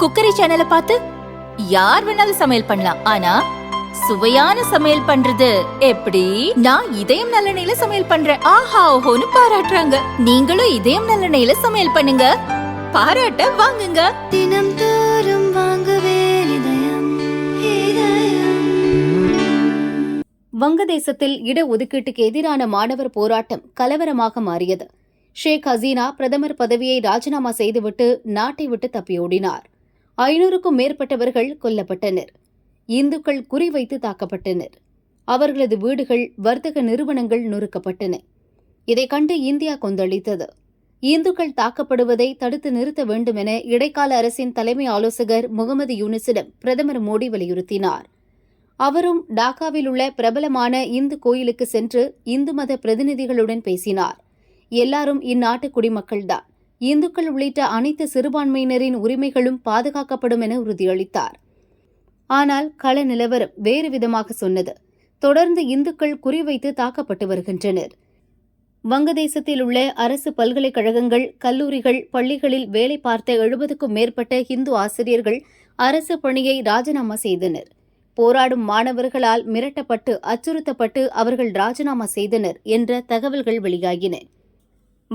Cookery சேனலை பார்த்து யார் வேணாலும் சமையல் பண்ணலாம். ஆனா சுவையான சமையல் பண்றது எப்படி? நான் இதயம் நல்லெண்ணெயில சமையல் பண்றேன். ஆஹா ஓஹோன்னு பாராட்டுறாங்க. நீங்களும் இதயம் நல்லெண்ணெயில சமையல் பண்ணுங்க. பாராட்ட வாங்குங்க. தினம் தோறும் வாங்குவே இதயம் இதயம். வங்கதேசத்தில் இடஒதுக்கீட்டுக்கு எதிரான மாணவர் போராட்டம் கலவரமாக மாறியது. ஷேக் ஹசீனா பிரதமர் பதவியை ராஜினாமா செய்துவிட்டு நாட்டை விட்டு தப்பியோடினார். ஐநூறுக்கும் மேற்பட்டவர்கள் கொல்லப்பட்டனர். இந்துக்கள் குறிவைத்து தாக்கப்பட்டனர். அவர்களது வீடுகள் வர்த்தக நிறுவனங்கள் நொறுக்கப்பட்டன. இதைக் கண்டு இந்தியா கொந்தளித்தது. இந்துக்கள் தாக்கப்படுவதை தடுத்து நிறுத்த வேண்டும் என இடைக்கால அரசின் தலைமை ஆலோசகர் முகமது யூனிஸிடம் பிரதமர் மோடி வலியுறுத்தினார். அவரும் டாக்காவில் உள்ள பிரபலமான இந்து கோயிலுக்கு சென்று இந்து மத பிரதிநிதிகளுடன் பேசினார். எல்லாரும் இந்நாட்டு குடிமக்கள்தான். இந்துக்கள் உள்ளிட்ட அனைத்து சிறுபான்மையினரின் உரிமைகளும் பாதுகாக்கப்படும் என உறுதியளித்தார். ஆனால் கள நிலவரம் வேறு விதமாக சொன்னது. தொடர்ந்து இந்துக்கள் குறிவைத்து தாக்கப்பட்டு வருகின்றனர். வங்கதேசத்தில் உள்ள அரசு பல்கலைக்கழகங்கள் கல்லூரிகள் பள்ளிகளில் வேலை பார்த்த எழுபதுக்கும் மேற்பட்ட இந்து ஆசிரியர்கள் அரசு பணியை ராஜினாமா செய்தனர். போராடும் மாணவர்களால் மிரட்டப்பட்டு அச்சுறுத்தப்பட்டு அவர்கள் ராஜினாமா செய்தனர் என்ற தகவல்கள் வெளியாகின.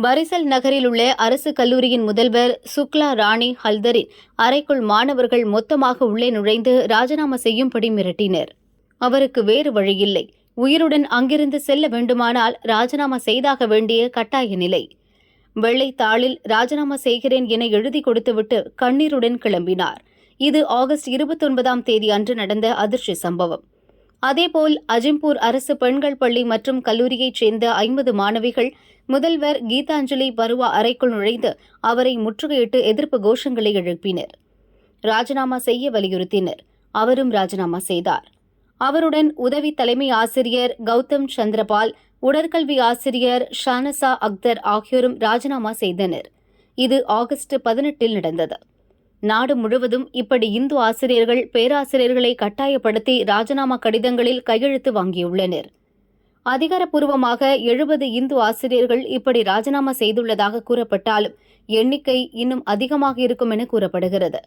பரிசல் நகரில் உள்ள அரசு கல்லூரியின் முதல்வர் சுக்லா ராணி ஹல்தரின் அறைக்குள் மாணவர்கள் மொத்தமாக உள்ளே நுழைந்து ராஜினாமா செய்யும்படி மிரட்டினர். அவருக்கு வேறு வழியில்லை. உயிருடன் அங்கிருந்து செல்ல வேண்டுமானால் ராஜினாமா செய்தாக வேண்டிய கட்டாய நிலை. வெள்ளை தாளில் ராஜினாமா செய்கிறேன் என எழுதி கொடுத்துவிட்டு கண்ணீருடன் கிளம்பினார். இது ஆகஸ்ட் இருபத்தொன்பதாம் தேதி அன்று நடந்த அதிர்ச்சி சம்பவம். அதேபோல் அஜிம்பூர் அரசு பெண்கள் பள்ளி மற்றும் கல்லூரியைச் சேர்ந்த ஐம்பது மாணவிகள் முதல்வர் கீதாஞ்சலி பருவா அறைக்குள் நுழைந்து அவரை முற்றுகையிட்டு எதிர்ப்பு கோஷங்களை எழுப்பினர். ராஜினாமா செய்ய வலியுறுத்தினர். அவரும் ராஜினாமா செய்தார். அவருடன் உதவி தலைமை ஆசிரியர் கௌதம் சந்திரபால் உடற்கல்வி ஆசிரியர் ஷானசா அக்தர் ஆகியோரும் ராஜினாமா செய்தனர். இது ஆகஸ்ட் பதினெட்டில் நடந்தது. நாடு முழுவதும் இப்படி இந்து ஆசிரியர்கள் பேராசிரியர்களை கட்டாயப்படுத்தி ராஜினாமா கடிதங்களில் கையெழுத்து வாங்கியுள்ளனர். அதிகாரப்பூர்வமாக எழுபது இந்து ஆசிரியர்கள் இப்படி ராஜினாமா செய்துள்ளதாக கூறப்பட்டாலும் எண்ணிக்கை இன்னும் அதிகமாக இருக்கும் என கூறப்படுகிறது.